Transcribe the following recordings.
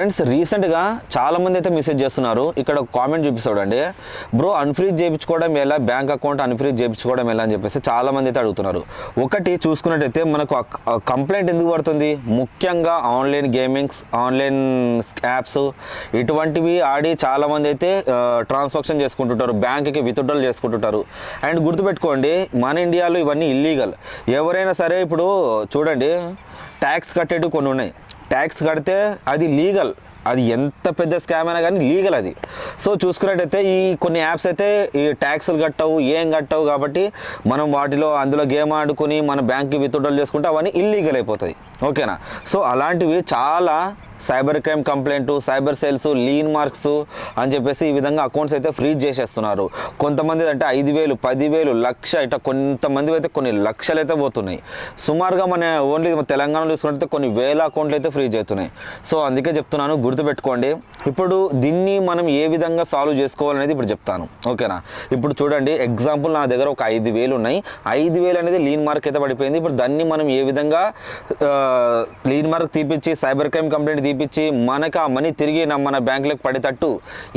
Friends రీసెంట్గా చాలా మంది అయితే మెసేజ్ చేస్తున్నారు. ఇక్కడ ఒక కామెంట్ చూపిస్తాడు అండి బ్రో అన్ఫ్రీజ్ చేయించుకోవడం ఎలా? బ్యాంక్ అకౌంట్ అన్ఫ్రీజ్ చేయించుకోవడం ఎలా? అని చెప్పేసి చాలామంది అయితే అడుగుతున్నారు. ఒకటి చూసుకున్నట్టయితే మనకు కంప్లైంట్ ఎందుకు పడుతుంది? ముఖ్యంగా ఆన్లైన్ గేమింగ్స్ ఆన్లైన్ యాప్స్ ఇటువంటివి ఆడి చాలామంది అయితే ట్రాన్సాక్షన్ చేసుకుంటుంటారు. బ్యాంక్కి విత్డ్రాల్ చేసుకుంటుంటారు. అండ్ గుర్తుపెట్టుకోండి మన ఇండియాలో ఇవన్నీ ఇల్లీగల్ ఎవరైనా సరే ఇప్పుడు చూడండి ట్యాక్స్ కట్టేటివి కొన్ని ఉన్నాయి. ట్యాక్స్ కడితే అది లీగల్. అది ఎంత పెద్ద స్కామ్ అయినా కానీ లీగల్ అది. సో చూసుకున్నట్టయితే ఈ కొన్ని యాప్స్ అయితే ఈ ట్యాక్స్లు కట్టవు ఏం కట్టవు కాబట్టి మనం వాటిలో అందులో గేమ్ ఆడుకుని మన బ్యాంక్కి విత్డ్రాల్ చేసుకుంటే అవన్నీ ఇల్లీగల్ అయిపోతాయి. ఓకేనా? సో అలాంటివి చాలా cyber crime complaint cyber cells lien marks అని చెప్పేసి ఈ విధంగా అకౌంట్స్ అయితే ఫ్రీజ్ చేసేస్తున్నారు. కొంతమంది అంటే ఐదు వేలు పదివేలు లక్ష ఇట్లా కొంతమంది అయితే కొన్ని లక్షలు అయితే పోతున్నాయి. సుమారుగా మన ఓన్లీ తెలంగాణలో చూసుకుంటే కొన్ని వేల అకౌంట్లు అయితే ఫ్రీజ్ అవుతున్నాయి సో అందుకే చెప్తున్నాను గుర్తుపెట్టుకోండి. ఇప్పుడు దీన్ని మనం ఏ విధంగా సాల్వ్ చేసుకోవాలనేది ఇప్పుడు చెప్తాను. ఓకేనా? ఇప్పుడు చూడండి ఎగ్జాంపుల్ నా దగ్గర ఒక ఐదు వేలు ఉన్నాయి. ఐదు వేలు అనేది లీన్ మార్క్ అయితే పడిపోయింది. ఇప్పుడు దాన్ని మనం ఏ విధంగా లీన్ మార్క్ తీపిచ్చి సైబర్ క్రైమ్ కంప్లైంట్ తీపిచ్చి మనకు ఆ మనీ తిరిగి మన బ్యాంకులకు పడేటట్టు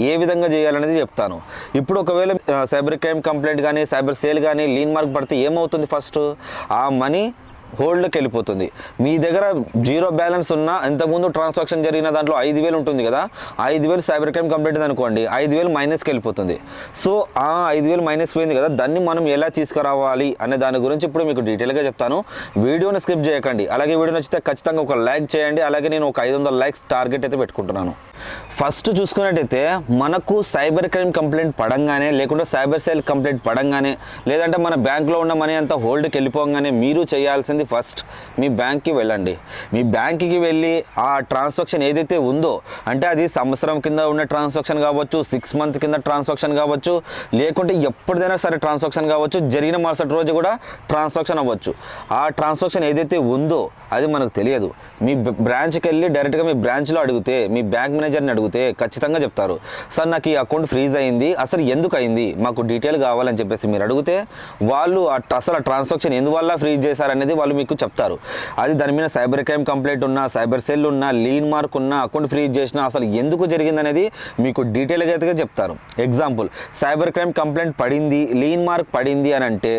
ఏ విధంగా చేయాలనేది చెప్తాను. ఇప్పుడు ఒకవేళ సైబర్ క్రైమ్ కంప్లైంట్ కానీ సైబర్ సేల్ కానీ లీన్ మార్క్ పడితే ఏమవుతుంది ఫస్ట్? ఆ మనీ హోల్డ్కి వెళ్ళిపోతుంది మీ దగ్గర జీరో బ్యాలెన్స్ ఉన్న ఇంతకుముందు ట్రాన్సాక్షన్ జరిగిన దాంట్లో ఐదు వేలు ఉంటుంది కదా ఐదు వేలు సైబర్ క్రైమ్ కంప్లైంట్ అనుకోండి ఐదు వేలు మైనస్కి వెళ్ళిపోతుంది సో ఆ ఐదు వేలు మైనస్ పోయింది కదా దాన్ని మనం ఎలా తీసుకురావాలి అనే దాని గురించి ఇప్పుడు మీకు డీటెయిల్గా చెప్తాను. వీడియోని స్కిప్ చేయకండి. అలాగే వీడియో నచ్చితే ఖచ్చితంగా ఒక లైక్ చేయండి. అలాగే నేను ఒక ఐదు వందల లైక్స్ టార్గెట్ అయితే పెట్టుకుంటున్నాను. ఫస్ట్ చూసుకున్నట్టయితే మనకు సైబర్ క్రైమ్ కంప్లైంట్ పడంగానే లేకుంటే సైబర్ సెల్ కంప్లైంట్ పడంగానే లేదంటే మన బ్యాంక్లో ఉన్న మనీ అంతా హోల్డ్కి వెళ్ళిపోగానే మీరు చేయాల్సింది ఫస్ట్ మీ బ్యాంక్కి వెళ్ళండి. మీ బ్యాంక్కి వెళ్ళి ఆ ట్రాన్సాక్షన్ ఏదైతే ఉందో అంటే అది సంవత్సరం కింద ఉన్న ట్రాన్సాక్షన్ కావచ్చు సిక్స్ మంత్ కింద ట్రాన్సాక్షన్ కావచ్చు లేకుంటే ఎప్పుడైనా సరే ట్రాన్సాక్షన్ కావచ్చు జరిగిన మరుసటి రోజు కూడా ట్రాన్సాక్షన్ అవ్వచ్చు. ఆ ట్రాన్సాక్షన్ ఏదైతే ఉందో అది మనకు తెలియదు. మీ బ్రాంచ్కి వెళ్ళి డైరెక్ట్గా మీ బ్రాంచ్లో అడిగితే మీ బ్యాంక్ మేనేజర్ని అడిగితే ఖచ్చితంగా చెప్తారు. సార్ నాకు ఈ అకౌంట్ ఫ్రీజ్ అయింది. అసలు ఎందుకు అయింది? మాకు డీటెయిల్ కావాలని చెప్పేసి మీరు అడిగితే వాళ్ళు అసలు ఆ ట్రాన్సాక్షన్ ఎందువల్ల ఫ్రీజ్ చేశారనేది వాళ్ళు మీకు చెప్తారు. అది దాని మీద సైబర్ క్రైమ్ కంప్లైంట్ ఉన్నా సైబర్ సెల్ ఉన్నా లీన్ మార్క్ ఉన్నా అకౌంట్ ఫ్రీజ్ చేసినా అసలు ఎందుకు జరిగిందనేది మీకు డీటెయిల్గా అయితే చెప్తారు. ఎగ్జాంపుల్ సైబర్ క్రైమ్ కంప్లైంట్ పడింది లీన్ మార్క్ పడింది అని అంటే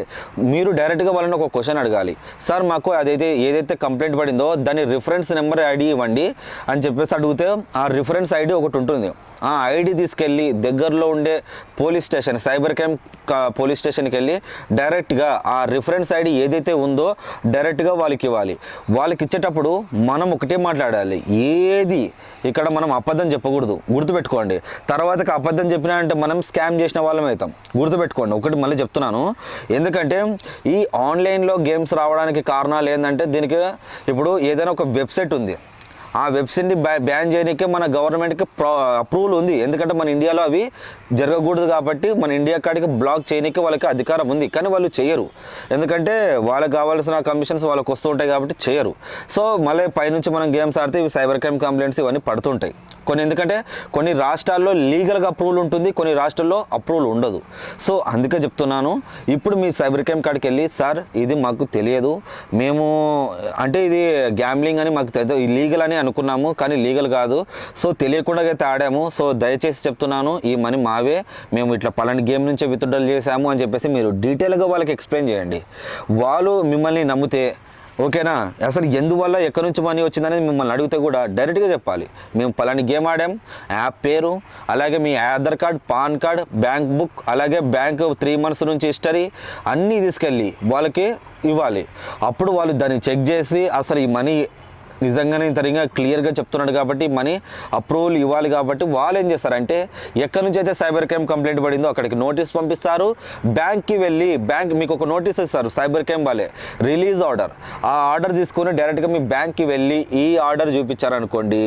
మీరు డైరెక్ట్గా వాళ్ళని ఒక క్వశ్చన్ అడగాలి. సార్ మాకు అదైతే ఏదైతే కంప్లైంట్ పడిందో దాని రిఫరెన్స్ నెంబర్ ఐడి ఇవ్వండి అని చెప్పేసి అడిగితే ఆ రిఫరెన్స్ ఐడి ఒకటి ఉంటుంది. ఆ ఐడి తీసుకెళ్ళి దగ్గరలో ఉండే police station cyber crime police స్టేషన్కి వెళ్ళి డైరెక్ట్గా ఆ రిఫరెన్స్ ఐడి ఏదైతే ఉందో డైరెక్ట్గా వాళ్ళకి ఇవ్వాలి వాళ్ళకి ఇచ్చేటప్పుడు మనం ఒకటే మాట్లాడాలి. ఏది? ఇక్కడ మనం అబద్ధం చెప్పకూడదు. గుర్తుపెట్టుకోండి. తర్వాతకి అబద్ధం చెప్పినా అంటే మనం స్కామ్ చేసిన వాళ్ళం అవుతాం. గుర్తుపెట్టుకోండి. ఒకటి మళ్ళీ చెప్తున్నాను. ఎందుకంటే ఈ ఆన్లైన్లో గేమ్స్ రావడానికి కారణాలు ఏంటంటే దీనికి ఇప్పుడు ఏదైనా ఒక వెబ్సైట్ ఉంది. ఆ వెబ్సైట్ని బ్యా బ్యాన్ చేయడానికే మన గవర్నమెంట్కి అప్రూవల్ ఉంది. ఎందుకంటే మన ఇండియాలో అవి జరగకూడదు కాబట్టి మన ఇండియా కాడికి బ్లాక్ చేయడానికి వాళ్ళకి అధికారం ఉంది. కానీ వాళ్ళు చేయరు. ఎందుకంటే వాళ్ళకి కావాల్సిన కమిషన్స్ వాళ్ళకి వస్తూ ఉంటాయి కాబట్టి చేయరు. సో మళ్ళీ పైనుంచి మనం గేమ్స్ ఆడితే ఇవి సైబర్ క్రైమ్ కంప్లైంట్స్ ఇవన్నీ పడుతుంటాయి. కొన్ని ఎందుకంటే కొన్ని రాష్ట్రాల్లో లీగల్గా అప్రూవల్ ఉంటుంది కొన్ని రాష్ట్రాల్లో అప్రూవల్ ఉండదు. సో అందుకే చెప్తున్నాను ఇప్పుడు మీ సైబర్ క్రైమ్ కాడికి వెళ్ళి సార్ ఇది మాకు తెలియదు. మేము అంటే ఇది గ్యాంబ్లింగ్ అని మాకు తెలియదు లీగల్ అని అనుకున్నాము కానీ లీగల్ కాదు. సో తెలియకుండా అయితే ఆడాము. సో దయచేసి చెప్తున్నాను ఈ మనీ మావే. మేము ఇట్లా పలాంటి గేమ్ నుంచే విత్డ్రాల్ చేసాము అని చెప్పేసి మీరు డీటెయిల్గా వాళ్ళకి ఎక్స్ప్లెయిన్ చేయండి. వాళ్ళు మిమ్మల్ని నమ్మితే ఓకేనా? అసలు ఎందువల్ల ఎక్కడి నుంచి మనీ వచ్చిందనేది మిమ్మల్ని అడిగితే కూడా డైరెక్ట్గా చెప్పాలి. మేము పలాని గేమ్ ఆడాం యాప్ పేరు అలాగే మీ Aadhaar card PAN card bank book అలాగే బ్యాంక్ త్రీ మంత్స్ నుంచి హిస్టరీ అన్నీ తీసుకెళ్ళి వాళ్ళకి ఇవ్వాలి. అప్పుడు వాళ్ళు దాన్ని చెక్ చేసి అసలు ఈ మనీ నిజంగానే ఇంత క్లియర్గా చెప్తున్నాడు కాబట్టి మనీ అప్రూవల్ ఇవ్వాలి కాబట్టి వాళ్ళు ఏం చేస్తారంటే ఎక్కడి నుంచి అయితే సైబర్ క్రైమ్ కంప్లైంట్ పడిందో అక్కడికి నోటీస్ పంపిస్తారు. బ్యాంక్కి వెళ్ళి బ్యాంక్ మీకు ఒక నోటీస్ ఇస్తారు సైబర్ క్రైమ్ వాళ్ళే. రిలీజ్ ఆర్డర్ ఆ ఆర్డర్ తీసుకొని డైరెక్ట్గా మీ బ్యాంక్కి వెళ్ళి ఈ ఆర్డర్ చూపించారనుకోండి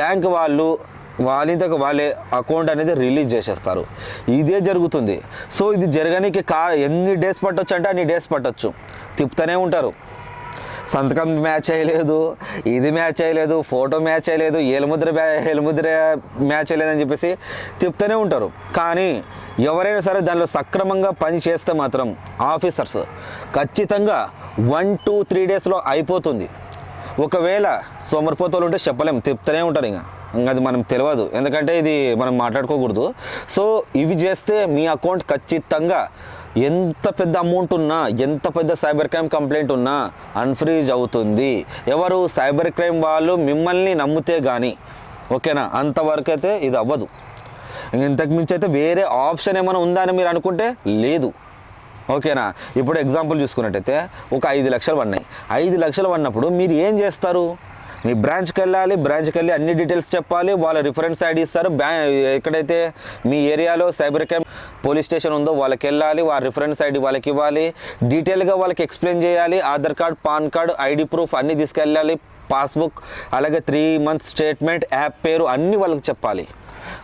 బ్యాంక్ వాళ్ళు వాళ్ళంతకు వాళ్ళే అకౌంట్ అనేది రిలీజ్ చేసేస్తారు. ఇదే జరుగుతుంది. సో ఇది జరగడానికి కా ఎన్ని డేస్ పట్టొచ్చు అంటే అన్ని డేస్ పట్టొచ్చు. తిప్పుతూనే ఉంటారు. సంతకం మ్యాచ్ అయ్యలేదు ఇది మ్యాచ్ అయ్యలేదు ఫోటో మ్యాచ్ అయ్యలేదు ఏలుముద్ర ఏలుముద్ర మ్యాచ్ అయ్యలేదని చెప్పేసి తిప్పుతూనే ఉంటారు. కానీ ఎవరైనా సరే దానిలో సక్రమంగా పని చేస్తే మాత్రం ఆఫీసర్స్ ఖచ్చితంగా వన్ టూ త్రీ డేస్లో అయిపోతుంది. ఒకవేళ సోమరిపోతలు ఉంటే చెప్పలేము తిప్పుతూనే ఉంటారు ఇంకా అది మనం తెలియదు ఎందుకంటే ఇది మనం మాట్లాడుకోకూడదు. సో ఇవి చేస్తే మీ అకౌంట్ ఖచ్చితంగా ఎంత పెద్ద అమౌంట్ ఉన్నా ఎంత పెద్ద సైబర్ క్రైమ్ కంప్లైంట్ ఉన్నా అన్ఫ్రీజ్ అవుతుంది. ఎవరు సైబర్ క్రైమ్ వాళ్ళు మిమ్మల్ని నమ్మితే కానీ ఓకేనా? అంతవరకు అయితే ఇది అవ్వదు. ఇంతకుమించి ఇంతకు మించి అయితే వేరే ఆప్షన్ ఏమైనా ఉందా అని మీరు అనుకుంటే లేదు. ఓకేనా? ఇప్పుడు ఎగ్జాంపుల్ చూసుకున్నట్టయితే ఒక ఐదు లక్షలు పడినాయి. ఐదు లక్షలు పడినప్పుడు మీరు ఏం చేస్తారు? మీ బ్రాంచ్కి వెళ్ళాలి బ్రాంచ్కి వెళ్ళి అన్ని డీటెయిల్స్ చెప్పాలి వాళ్ళ రిఫరెన్స్ ఐడి ఇస్తారు బ్యా ఎక్కడైతే మీ ఏరియాలో సైబర్ క్రైమ్ పోలీస్ స్టేషన్ ఉందో వాళ్ళకి వెళ్ళాలి వారి రిఫరెన్స్ ఐడి వాళ్ళకి ఇవ్వాలి డీటెయిల్గా వాళ్ళకి ఎక్స్ప్లెయిన్ చేయాలి Aadhaar card PAN card ID proof అన్నీ తీసుకెళ్ళాలి పాస్బుక్ అలాగే త్రీ మంత్స్ స్టేట్మెంట్ యాప్ పేరు అన్నీ వాళ్ళకి చెప్పాలి.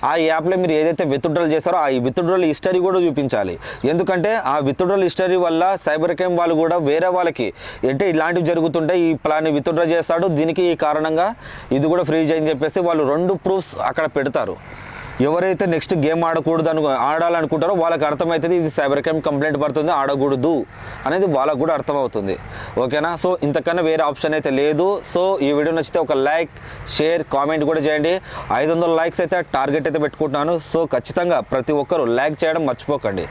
ఆ యాప్లో మీరు ఏదైతే విత్డ్రాల్ చేస్తారో ఆ విత్డ్రాల్ హిస్టరీ కూడా చూపించాలి. ఎందుకంటే ఆ విత్డ్రాల్ హిస్టరీ వల్ల సైబర్ క్రైమ్ వాళ్ళు కూడా వేరే వాళ్ళకి అంటే ఇలాంటివి జరుగుతుంటే ఈ ప్లాన్ విత్డ్రా చేస్తాడు దీనికి ఈ కారణంగా ఇది కూడా ఫ్రీజ్ అని చెప్పేసి వాళ్ళు రెండు ప్రూఫ్స్ అక్కడ పెడతారు. ఎవరైతే నెక్స్ట్ గేమ్ ఆడకూడదు అను ఆడాలనుకుంటారో వాళ్ళకి అర్థమవుతుంది ఇది సైబర్ క్రైమ్ కంప్లైంట్ పడుతుంది ఆడకూడదు అనేది వాళ్ళకు కూడా అర్థమవుతుంది. ఓకేనా? సో ఇంతకన్నా వేరే ఆప్షన్ అయితే లేదు. సో ఈ వీడియో నచ్చితే ఒక లైక్ షేర్ కామెంట్ కూడా చేయండి. ఐదు వందల లైక్స్ అయితే టార్గెట్ అయితే పెట్టుకుంటున్నాను. సో ఖచ్చితంగా ప్రతి ఒక్కరూ లైక్ చేయడం మర్చిపోకండి.